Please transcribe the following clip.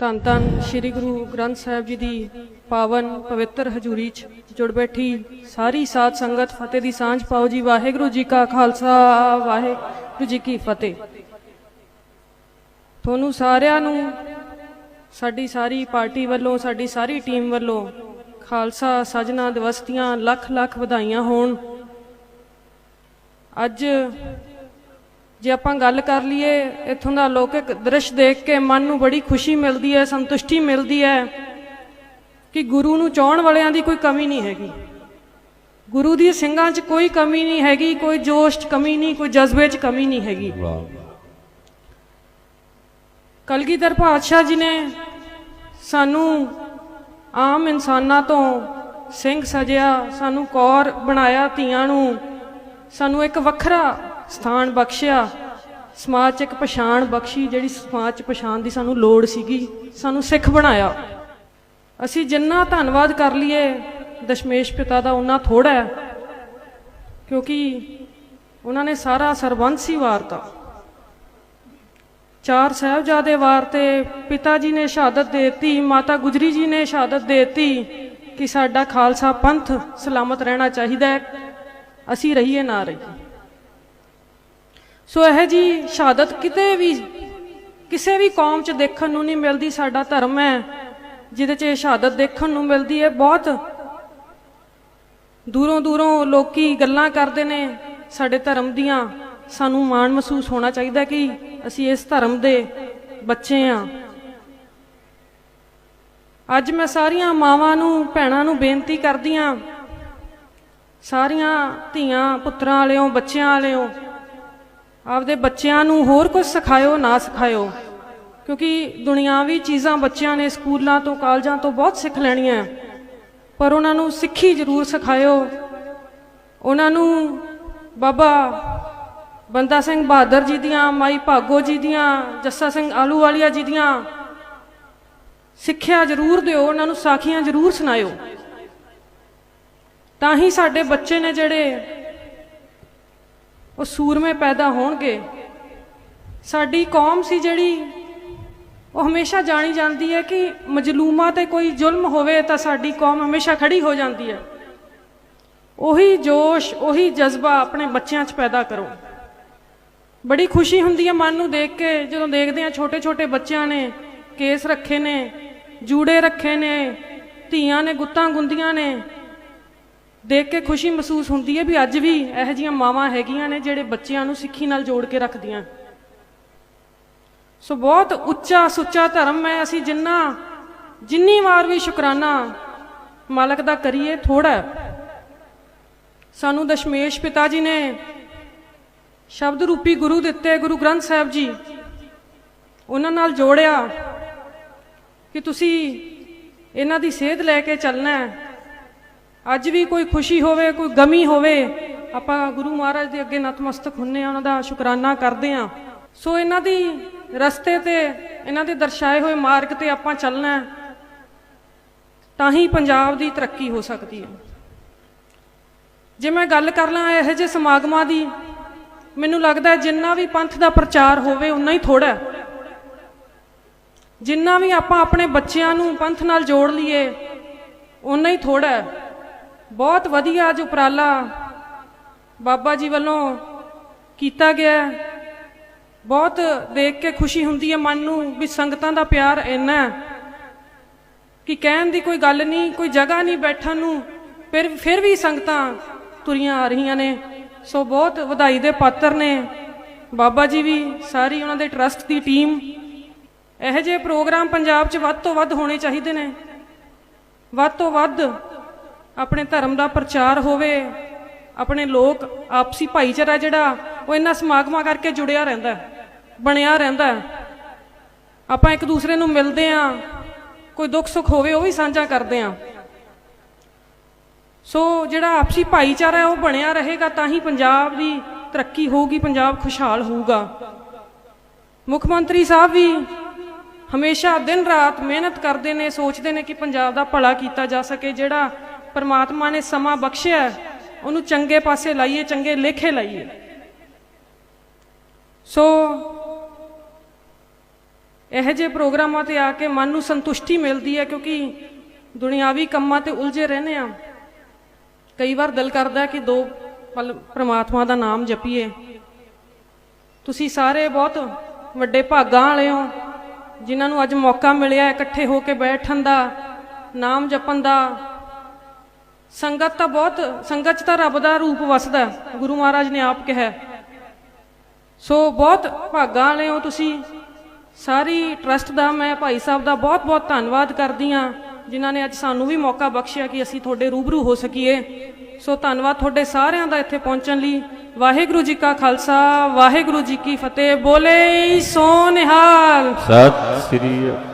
ਧੰਨ ਧੰਨ ਸ੍ਰੀ ਗੁਰੂ ਗ੍ਰੰਥ ਸਾਹਿਬ ਜੀ ਦੀ ਪਾਵਨ ਪਵਿੱਤਰ ਹਜ਼ੂਰੀ 'ਚ ਜੁੜ ਬੈਠੀ ਸਾਰੀ ਸਾਧ ਸੰਗਤ, ਫਤਿਹ ਦੀ ਸਾਂਝ ਪਾਓ ਜੀ। ਵਾਹਿਗੁਰੂ ਜੀ ਕਾ ਖਾਲਸਾ, ਵਾਹਿਗੁਰੂ ਜੀ ਕੀ ਫਤਿਹ। ਤੁਹਾਨੂੰ ਸਾਰਿਆਂ ਨੂੰ, ਸਾਡੀ ਸਾਰੀ ਪਾਰਟੀ ਵੱਲੋਂ, ਸਾਡੀ ਸਾਰੀ ਟੀਮ ਵੱਲੋਂ ਖਾਲਸਾ ਸਜਣਾ ਦਿਵਸ ਦੀਆਂ ਲੱਖ ਲੱਖ ਵਧਾਈਆਂ ਹੋਣ। ਅੱਜ ਜੇ ਆਪਾਂ ਗੱਲ ਕਰ ਲਈਏ, ਇੱਥੋਂ ਦਾ ਲੌਕਿਕ ਦ੍ਰਿਸ਼ ਦੇਖ ਕੇ ਮਨ ਨੂੰ ਬੜੀ ਖੁਸ਼ੀ ਮਿਲਦੀ ਹੈ, ਸੰਤੁਸ਼ਟੀ ਮਿਲਦੀ ਹੈ ਕਿ ਗੁਰੂ ਨੂੰ ਚਾਹਣ ਵਾਲਿਆਂ ਦੀ ਕੋਈ ਕਮੀ ਨਹੀਂ ਹੈਗੀ। ਗੁਰੂ ਦੀ ਸਿੰਘਾਂ 'ਚ ਕੋਈ ਕਮੀ ਨਹੀਂ ਹੈਗੀ, ਕੋਈ ਜੋਸ਼ 'ਚ ਕਮੀ ਨਹੀਂ, ਕੋਈ ਜਜ਼ਬੇ 'ਚ ਕਮੀ ਨਹੀਂ ਹੈਗੀ। ਕਲਗੀਧਰ ਪਾਤਸ਼ਾਹ ਜੀ ਨੇ ਸਾਨੂੰ ਆਮ ਇਨਸਾਨਾਂ ਤੋਂ ਸਿੰਘ ਸਜਿਆ, ਸਾਨੂੰ ਕੌਰ ਬਣਾਇਆ ਧੀਆਂ ਨੂੰ, ਸਾਨੂੰ ਇੱਕ ਵੱਖਰਾ ਸਥਾਨ ਬਖਸ਼ਿਆ। ਸਮਾਜ 'ਚ ਇੱਕ ਪਛਾਣ ਬਖਸ਼ੀ, ਜਿਹੜੀ ਸਮਾਜ 'ਚ ਪਛਾਣ ਦੀ ਸਾਨੂੰ ਲੋੜ ਸੀਗੀ, ਸਾਨੂੰ ਸਿੱਖ ਬਣਾਇਆ। ਅਸੀਂ ਜਿੰਨਾ ਧੰਨਵਾਦ ਕਰ ਲਈਏ, ਦਸ਼ਮੇਸ਼ ਪਿਤਾ ਦਾ ਉਹਨਾਂ ਥੋੜਾ ਹੈ, ਕਿਉਂਕਿ ਉਹਨਾਂ ਨੇ ਸਾਰਾ ਸਰਬੰਸ ਹੀ ਵਾਰਤਾ। ਚਾਰ ਸਾਹਿਬਜ਼ਾਦੇ ਵਾਰਤੇ, ਪਿਤਾ ਜੀ ਨੇ ਸ਼ਹਾਦਤ ਦੇਤੀ, ਮਾਤਾ ਗੁਜਰੀ ਜੀ ਨੇ ਸ਼ਹਾਦਤ ਦੇਤੀ ਕਿ ਸਾਡਾ ਖਾਲਸਾ ਪੰਥ ਸਲਾਮਤ ਰਹਿਣਾ ਚਾਹੀਦਾ ਹੈ। ਅਸੀਂ ਰਹੀਏ ਨਾ ਰਹੀਏ। ਸੋ ਇਹ ਜੀ ਸ਼ਹਾਦਤ ਕਿਤੇ ਵੀ, ਕਿਸੇ ਵੀ ਕੌਮ 'ਚ ਦੇਖਣ ਨੂੰ ਨਹੀਂ ਮਿਲਦੀ, ਸਾਡਾ ਧਰਮ ਹੈ, ਜਿਹਦੇ 'ਚ ਇਹ ਸ਼ਹਾਦਤ ਦੇਖਣ ਨੂੰ ਮਿਲਦੀ ਹੈ ਬਹੁਤ। ਦੂਰੋਂ ਦੂਰੋਂ ਲੋਕੀ ਗੱਲਾਂ ਕਰਦੇ ਨੇ ਸਾਡੇ ਧਰਮ ਦੀਆਂ, ਸਾਨੂੰ ਮਾਣ ਮਹਿਸੂਸ ਹੋਣਾ ਚਾਹੀਦਾ ਕਿ ਅਸੀਂ ਇਸ ਧਰਮ ਦੇ ਬੱਚੇ ਆ ਅੱਜ ਮੈਂ ਸਾਰੀਆਂ ਮਾਵਾਂ ਨੂੰ, ਭੈਣਾਂ ਨੂੰ ਬੇਨਤੀ ਕਰਦੀ ਆ ਸਾਰੀਆਂ ਧੀਆਂ ਪੁੱਤਰਾਂ ਵਾਲਿਓ, ਬੱਚਿਆਂ ਵਾਲਿਓ ਆਪਦੇ ਬੱਚਿਆਂ ਨੂੰ ਹੋਰ ਕੁਝ ਸਿਖਾਇਓ, ਨਾ ਸਿਖਾਇਓ। ਕਿਉਂਕਿ ਦੁਨਿਆਵੀ ਚੀਜ਼ਾਂ ਬੱਚਿਆਂ ਨੇ ਸਕੂਲਾਂ ਤੋਂ, ਕਾਲਜਾਂ ਤੋਂ ਬਹੁਤ ਸਿੱਖ ਲੈਣੀਆਂ। ਪਰ ਉਹਨਾਂ ਨੂੰ ਸਿੱਖੀ ਜ਼ਰੂਰ ਸਿਖਾਇਓ। ਉਹਨਾਂ ਨੂੰ ਬਾਬਾ ਬੰਦਾ ਸਿੰਘ ਬਹਾਦਰ ਜੀ ਦੀਆਂ, ਮਾਈ ਭਾਗੋ ਜੀ ਦੀਆਂ, ਜੱਸਾ ਸਿੰਘ ਆਲੂਵਾਲੀਆ ਜੀ ਦੀਆਂ ਸਿੱਖਿਆ ਜ਼ਰੂਰ ਦਿਓ, ਉਹਨਾਂ ਨੂੰ ਸਾਖੀਆਂ ਜ਼ਰੂਰ ਸੁਣਾਇਓ। ਤਾਂ ਹੀ ਸਾਡੇ ਬੱਚੇ ਨੇ ਜਿਹੜੇ ਉਹ ਸੂਰਮੇ ਪੈਦਾ ਹੋਣਗੇ। ਸਾਡੀ ਕੌਮ ਸੀ ਜਿਹੜੀ ਉਹ ਹਮੇਸ਼ਾ ਜਾਣੀ ਜਾਂਦੀ ਹੈ ਕਿ ਮਜਲੂਮਾਂ ਤੇ ਕੋਈ ਜ਼ੁਲਮ ਹੋਵੇ ਤਾਂ ਸਾਡੀ ਕੌਮ ਹਮੇਸ਼ਾ ਖੜੀ ਹੋ ਜਾਂਦੀ ਹੈ। ਉਹੀ ਜੋਸ਼, ਉਹੀ ਜਜ਼ਬਾ ਆਪਣੇ ਬੱਚਿਆਂ 'ਚ ਪੈਦਾ ਕਰੋ। ਬੜੀ ਖੁਸ਼ੀ ਹੁੰਦੀ ਹੈ ਮਨ ਨੂੰ ਦੇਖ ਕੇ, ਜਦੋਂ ਦੇਖਦੇ ਆ ਛੋਟੇ ਛੋਟੇ ਬੱਚਿਆਂ ਨੇ ਕੇਸ ਰੱਖੇ ਨੇ, ਜੂੜੇ ਰੱਖੇ ਨੇ, ਧੀਆਂ ਨੇ ਗੁੱਤਾਂ ਗੁੰਦੀਆਂ ਨੇ ਦੇਖ ਕੇ ਖੁਸ਼ੀ ਮਹਿਸੂਸ ਹੁੰਦੀ ਹੈ ਵੀ ਅੱਜ ਵੀ ਇਹੋ ਜੀਆਂ ਮਾਵਾਂ ਹੈਗੀਆਂ ਨੇ ਜਿਹੜੇ ਬੱਚਿਆਂ ਨੂੰ ਸਿੱਖੀ ਨਾਲ ਜੋੜ ਕੇ ਰੱਖਦੀਆਂ। ਸੋ ਬਹੁਤ ਉੱਚਾ ਸੁੱਚਾ ਧਰਮ ਹੈ, ਅਸੀਂ ਜਿੰਨਾ, ਜਿੰਨੀ ਵਾਰ ਵੀ ਸ਼ੁਕਰਾਨਾ ਮਾਲਕ ਦਾ ਕਰੀਏ ਥੋੜਾ ਸਾਨੂੰ ਦਸ਼ਮੇਸ਼ ਪਿਤਾ ਜੀ ਨੇ ਸ਼ਬਦ ਰੂਪੀ ਗੁਰੂ ਦਿੱਤੇ, ਗੁਰੂ ਗ੍ਰੰਥ ਸਾਹਿਬ ਜੀ। ਉਹਨਾਂ ਨਾਲ ਜੋੜਿਆ ਕਿ ਤੁਸੀਂ ਇਹਨਾਂ ਦੀ ਸੇਧ ਲੈ ਕੇ ਚੱਲਣਾ ਹੈ। ਅੱਜ ਵੀ ਕੋਈ ਖੁਸ਼ੀ ਹੋਵੇ, ਕੋਈ ਗਮੀ ਹੋਵੇ, ਆਪਾਂ ਗੁਰੂ ਮਹਾਰਾਜ ਦੇ ਅੱਗੇ ਨਤਮਸਤਕ ਹੁੰਨੇ ਆ, ਉਹਨਾਂ ਦਾ ਸ਼ੁਕਰਾਨਾ ਕਰਦੇ ਆ। ਸੋ ਇਹਨਾਂ ਦੀ ਰਸਤੇ ਤੇ, ਇਹਨਾਂ ਦੇ ਦਰਸਾਏ ਹੋਏ ਮਾਰਗ ਤੇ ਆਪਾਂ ਚੱਲਣਾ ਤਾਂ ਹੀ ਪੰਜਾਬ ਦੀ ਤਰੱਕੀ ਹੋ ਸਕਦੀ ਹੈ। ਜੇ ਮੈਂ ਗੱਲ ਕਰ ਲਾਂ ਇਹੋ ਜਿਹੇ ਸਮਾਗਮਾਂ ਦੀ, ਮੈਨੂੰ ਲੱਗਦਾ ਜਿੰਨਾ ਵੀ ਪੰਥ ਦਾ ਪ੍ਰਚਾਰ ਹੋਵੇ ਉਨਾ ਹੀ ਥੋੜਾ ਜਿੰਨਾ ਵੀ ਆਪਾਂ ਆਪਣੇ ਬੱਚਿਆਂ ਨੂੰ ਪੰਥ ਨਾਲ ਜੋੜ ਲਈਏ ਉਨਾ ਹੀ ਥੋੜਾ ਹੈ। ਬਹੁਤ ਵਧੀਆ ਅੱਜ ਉਪਰਾਲਾ ਬਾਬਾ ਜੀ ਵੱਲੋਂ ਕੀਤਾ ਗਿਆ ਬਹੁਤ ਦੇਖ ਕੇ ਖੁਸ਼ੀ ਹੁੰਦੀ ਹੈ ਮਨ ਨੂੰ ਵੀ ਸੰਗਤਾਂ ਦਾ ਪਿਆਰ ਇੰਨਾ ਕਿ ਕਹਿਣ ਦੀ ਕੋਈ ਗੱਲ ਨਹੀਂ, ਕੋਈ ਜਗ੍ਹਾ ਨਹੀਂ ਬੈਠਣ ਨੂੰ, ਫਿਰ ਫਿਰ ਵੀ ਸੰਗਤਾਂ ਤੁਰੀਆਂ ਆ ਰਹੀਆਂ ਨੇ। ਸੋ ਬਹੁਤ ਵਧਾਈ ਦੇ ਪਾਤਰ ਨੇ। ਬਾਬਾ ਜੀ ਵੀ ਸਾਰੀ ਉਹਨਾਂ ਦੇ ਟਰਸਟ ਦੀ ਟੀਮ ਇਹੋ ਜਿਹੇ ਪ੍ਰੋਗਰਾਮ ਪੰਜਾਬ 'ਚ ਵੱਧ ਤੋਂ ਵੱਧ ਹੋਣੇ ਚਾਹੀਦੇ ਨੇ। ਵੱਧ ਤੋਂ ਵੱਧ ਆਪਣੇ ਧਰਮ ਦਾ ਪ੍ਰਚਾਰ ਹੋਵੇ, ਆਪਣੇ ਲੋਕ, ਆਪਸੀ ਭਾਈਚਾਰਾ ਜਿਹੜਾ, ਉਹ ਇਹਨਾਂ ਸਮਾਗਮਾਂ ਕਰਕੇ ਜੁੜਿਆ ਰਹਿੰਦਾ ਬਣਿਆ ਰਹਿੰਦਾ ਆਪਾਂ ਇੱਕ ਦੂਸਰੇ ਨੂੰ ਮਿਲਦੇ ਆ ਕੋਈ ਦੁੱਖ ਸੁੱਖ ਹੋਵੇ, ਉਹ ਵੀ ਸਾਂਝਾ ਕਰਦੇ ਆ ਸੋ ਜਿਹੜਾ ਆਪਸੀ ਭਾਈਚਾਰਾ ਹੈ, ਉਹ ਬਣਿਆ ਰਹੇਗਾ, ਤਾਂ ਹੀ ਪੰਜਾਬ ਦੀ ਤਰੱਕੀ ਹੋਊਗੀ, ਪੰਜਾਬ ਖੁਸ਼ਹਾਲ ਹੋਊਗਾ। ਮੁੱਖ ਮੰਤਰੀ ਸਾਹਿਬ ਵੀ ਹਮੇਸ਼ਾ ਦਿਨ ਰਾਤ ਮਿਹਨਤ ਕਰਦੇ ਨੇ, ਸੋਚਦੇ ਨੇ ਕਿ ਪੰਜਾਬ ਦਾ ਭਲਾ ਕੀਤਾ ਜਾ ਸਕੇ, ਜਿਹੜਾ ਪਰਮਾਤਮਾ ਨੇ ਸਮਾਂ ਬਖਸ਼ਿਆ ਉਹਨੂੰ ਚੰਗੇ ਪਾਸੇ ਲਾਈਏ, ਚੰਗੇ ਲੇਖੇ ਲਾਈਏ। ਸੋ, ਇਹੋ ਜਿਹੇ ਪ੍ਰੋਗਰਾਮਾਂ ਤੇ ਆ ਕੇ ਮਨ ਨੂੰ ਸੰਤੁਸ਼ਟੀ ਮਿਲਦੀ ਹੈ, ਕਿਉਂਕਿ ਦੁਨਿਆਵੀ ਕੰਮਾਂ ਤੇ ਉਲਝੇ ਰਹਿੰਦੇ ਆ ਕਈ ਵਾਰ ਦਿਲ ਕਰਦਾ ਕਿ ਦੋ ਪਲ ਪ੍ਰਮਾਤਮਾ ਦਾ ਨਾਮ ਜਪੀਏ। ਤੁਸੀਂ ਸਾਰੇ ਬਹੁਤ ਵੱਡੇ ਭਾਗਾਂ ਵਾਲੇ ਹੋ, ਜਿਨ੍ਹਾਂ ਨੂੰ ਅੱਜ ਮੌਕਾ ਮਿਲਿਆ ਇਕੱਠੇ ਹੋ ਕੇ ਬੈਠਣ ਦਾ, ਨਾਮ ਜਪਣ ਦਾ ਸੰਗਤ ਤਾਂ ਬਹੁਤ, ਸੰਗਤ 'ਚ ਤਾਂ ਰੱਬ ਦਾ ਰੂਪ ਵਸਦਾ ਗੁਰੂ ਮਹਾਰਾਜ ਨੇ ਆਪ ਕਿਹਾ ਸੋ ਬਹੁਤ ਭਾਗਾਂ ਵਾਲੇ ਹੋ ਤੁਸੀਂ। ਸਾਰੀ ਟਰਸਟ ਦਾ ਮੈਂ ਭਾਈ ਸਾਹਿਬ ਦਾ ਬਹੁਤ ਬਹੁਤ ਧੰਨਵਾਦ ਕਰਦੀ ਹਾਂ, ਜਿਨ੍ਹਾਂ ਨੇ ਅੱਜ ਸਾਨੂੰ ਵੀ ਮੌਕਾ ਬਖਸ਼ਿਆ ਕਿ ਅਸੀਂ ਤੁਹਾਡੇ ਰੂਬਰੂ ਹੋ ਸਕੀਏ। ਸੋ ਧੰਨਵਾਦ ਤੁਹਾਡੇ ਸਾਰਿਆਂ ਦਾ ਇੱਥੇ ਪਹੁੰਚਣ ਲਈ। ਵਾਹਿਗੁਰੂ ਜੀ ਕਾ ਖਾਲਸਾ, ਵਾਹਿਗੁਰੂ ਜੀ ਕੀ ਫਤਿਹ। ਬੋਲੇ ਸੋ ਨਿਹਾਲ ਸਤਿ ਸ੍ਰੀ ਅਕਾਲ।